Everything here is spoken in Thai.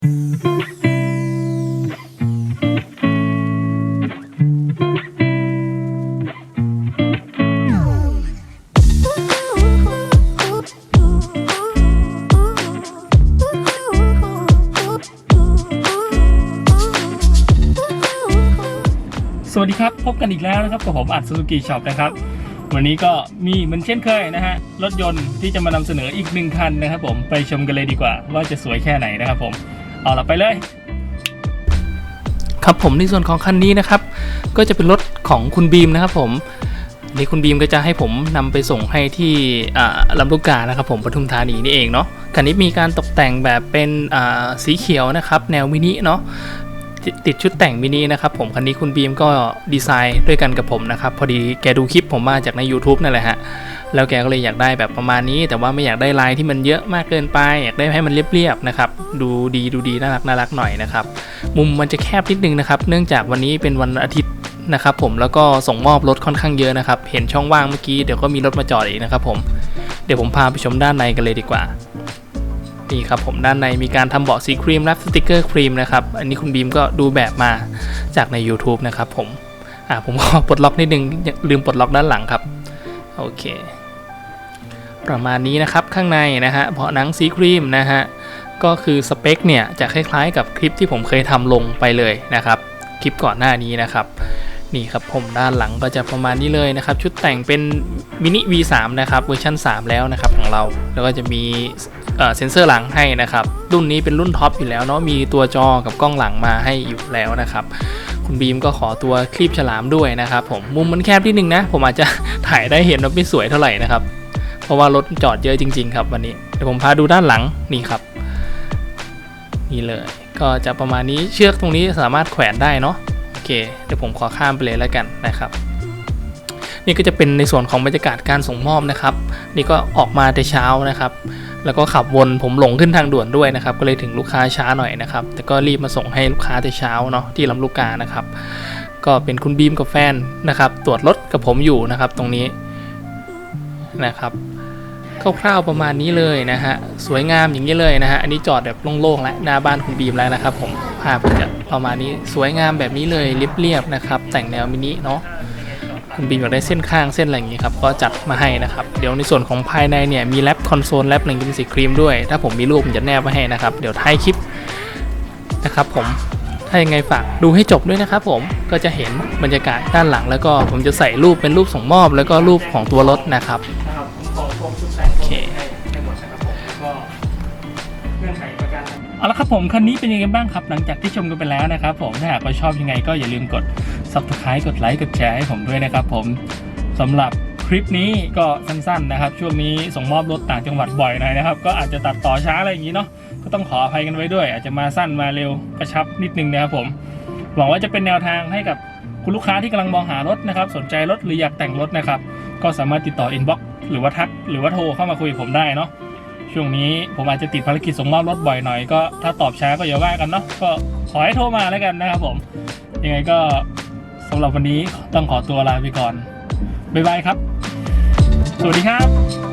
สวัสดีครับ พบกันอีกแล้วนะครับกับผมอัดซูซูกิช็อปนะครับ วันนี้ก็มีเหมือนเช่นเคยนะฮะ รถยนต์ที่จะมานำเสนออีกหนึ่งคันนะครับผมไปชมกันเลยดีกว่า ว่าจะสวยแค่ไหนนะครับผม เอาละไปเลย ครับผมในส่วนของคันนี้นะครับ ก็จะเป็นรถของคุณบีมนะครับผมนี่คุณบีมก็จะให้ผมนำไปส่งให้ที่ลำลูกกานะครับผมปทุมธานีนี่เองเนาะคันนี้มีการตกแต่งแบบเป็นสีเขียวนะครับแนวมินิเนาะติดติดชุดแต่งมินินะครับผมคันนี้คุณบีมก็ดีไซน์ด้วยกันกับผมนะครับพอดีแกดูคลิปผมมาจากใน YouTube นั่นแหละฮะแล้วแกก็เลยอยากได้แบบประมาณนี้ แต่ว่าไม่อยากได้ลายที่มันเยอะมากเกินไป อยากได้ให้มันเรียบๆนะครับ ดูดีดูดีน่ารักน่ารักหน่อยนะครับ มุมมันจะแคบนิดนึงนะครับ เนื่องจากวันนี้เป็นวันอาทิตย์นะครับผมแล้วก็ส่งมอบรถค่อนข้างเยอะนะครับ เห็นช่องว่างเมื่อกี้เดี๋ยวก็มีรถมาจอดอีกนะครับผมเดี๋ยวผมพาไปชมด้านในกันเลยดีกว่านี่ครับผมด้านในมีการทำเบาะสีครีมและสติกเกอร์ครีมนะครับ อันนี้คุณบีมก็ดูแบบมาจากใน YouTube นะครับผมอ่าผมขอปลดล็อกนิดนึงยังลืมปลดล็อกด้านหลังครับโอเค ประมาณนี้นะครับข้างในนะฮะเบาะหนังสีครีมนะฮะ ก็คือสเปคเนี่ยจะคล้ายๆกับคลิปที่ผมเคยทำลงไปเลยนะครับ คลิปก่อนหน้านี้นะครับนี่ครับผมด้านหลังก็จะประมาณนี้เลยนะครับ ชุดแต่งเป็นมินิ V3 นะครับเวอร์ชัน3 แล้วนะครับของเรา แล้วก็จะมีเซ็นเซอร์หลังให้นะครับ รุ่นนี้เป็นรุ่นท็อปอยู่แล้วเนาะมีตัวจอกับกล้องหลังมาให้อยู่แล้วนะครับ คุณบีมก็ขอตัวคลิปฉลามด้วยนะครับผมมุมมันแคบนิดนึงนะ ผมอาจจะถ่ายได้เห็นว่าไม่สวยเท่าไหร่นะครับ เพราะว่ารถจอดเยอะจริง ๆ ครับวันนี้เดี๋ยวผมพาดูด้านหลังนี่ครับ นี่เลย ก็จะประมาณนี้เชือกตรงนี้สามารถแขวนได้เนาะโอเคเดี๋ยวผมขอข้ามไปเลยแล้วกันนะครับนี่ก็จะเป็นในส่วนของบรรยากาศการส่งมอบนะครับ นี่ก็ออกมาแต่เช้านะครับ แล้วก็ขับวนผมหลงขึ้นทางด่วนด้วยนะครับ ก็เลยถึงลูกค้าช้าหน่อยนะครับ แต่ก็รีบมาส่งให้ลูกค้าแต่เช้าเนาะที่ลำลูกกานะครับ ก็เป็นคุณบีมกับแฟนนะครับ ตรวจรถกับผมอยู่นะครับ ตรงนี้นะครับ คร่าวๆประมาณนี้เลยนะฮะสวยงามอย่างนี้เลยนะฮะอันนี้จอดแบบโล่งๆแล้วหน้าบ้านคุณบีมแล้วนะครับ ผมภาพก็จะประมาณนี้สวยงามแบบนี้เลยเรียบๆนะครับ แต่งแนวมินิเนาะคุณบีมอยากได้เส้นข้างเส้นอะไรอย่างนี้ครับก็จัดมาให้นะครับเดี๋ยวในส่วนของภายในเนี่ยมีแรปคอนโซลแรปหนึ่งเป็นสีครีมด้วย ถ้าผมมีรูปผมจะแนบมาให้นะครับ เดี๋ยวท้ายคลิปนะครับ ผมถ้ายังไงฝากดูให้จบด้วยนะครับผมก็จะเห็นบรรยากาศด้านหลังแล้วก็ผมจะใส่รูปเป็นรูปส่งมอบ แล้วก็รูปของตัวรถนะครับ โอเคเอาละครับผมคันนี้เป็นยังไงบ้างครับ หลังจากที่ชมกันไปแล้วนะครับ ผมถ้าหากว่าชอบยังไงก็อย่าลืมกด subscribe กดไลค์กดแชร์ให้ผมด้วยนะครับ ผมสำหรับคลิปนี้ก็สั้นๆนะครับ ช่วงนี้ส่งมอบรถต่างจังหวัดบ่อยหน่อยนะครับ ก็อาจจะตัดต่อช้าอะไรอย่างนี้เนาะก็ต้องขออภัยกันไว้ด้วย อาจจะมาสั้นมาเร็วกระชับนิดนึงนะครับผมหวังว่าจะเป็นแนวทางให้กับคุณลูกค้าที่กำลังมองหารถนะครับ สนใจรถหรืออยากแต่งรถนะครับ ก็สามารถติดต่อ inbox หรือว่าทัก หรือว่าโทรเข้ามาคุยกับผมได้เนาะ ช่วงนี้ผมอาจจะติดภารกิจส่งมอบรถบ่อยหน่อยก็ถ้าตอบช้าก็อย่าว่ากันเนาะก็ขอให้โทรมาแล้วกันนะครับผม ยังไงก็สำหรับวันนี้ต้องขอตัวลาไปก่อนบ๊ายบายครับ สวัสดีครับ